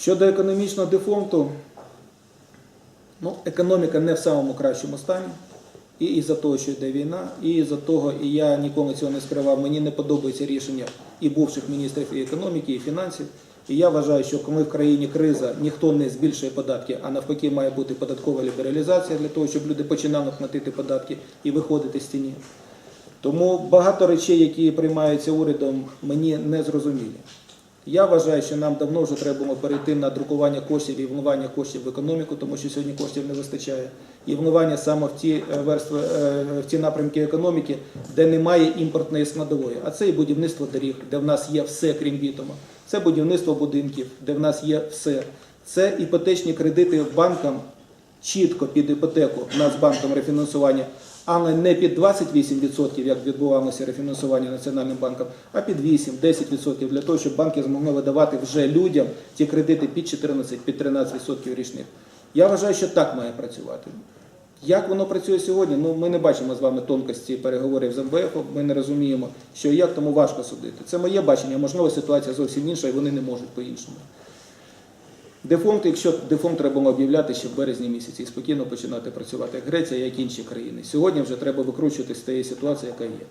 Щодо економічного дефолту, ну, економіка не в самому кращому стані. І із-за того, що йде війна, і із-за того, і я нікому цього не скривав, мені не подобається рішення і бувших міністрів і економіки, і фінансів. І я вважаю, що коли в країні криза, ніхто не збільшує податки, а навпаки має бути податкова лібералізація для того, щоб люди починали платити податки і виходити з тіні. Тому багато речей, які приймаються урядом, мені не зрозумілі. Я вважаю, що нам давно вже треба перейти на друкування коштів і вливання коштів в економіку, тому що сьогодні коштів не вистачає. І вливання саме в ті е, верстви, е, в ті напрямки економіки, де немає імпортної складової. А це і будівництво доріг, де в нас є все, крім бітума. Це будівництво будинків, де в нас є все. Це іпотечні кредити банкам чітко під іпотеку Нацбанком рефінансування, але не під 28%, як відбувалося рефінансування Національним банком, а під 8-10% для того, щоб банки змогли видавати вже людям ті кредити під 14, під 13% річних. Я вважаю, що так має працювати. Як воно працює сьогодні? Ну ми не бачимо з вами тонкості переговорів з МВФ, ми не розуміємо, що як тому важко судити. Це моє бачення, можливо, ситуація зовсім інша, і вони не можуть по-іншому. Дефолт, якщо дефолт треба об'являти ще в березні місяці і спокійно починати працювати як Греція, як інші країни. Сьогодні вже треба викручувати з тієї ситуації, яка є.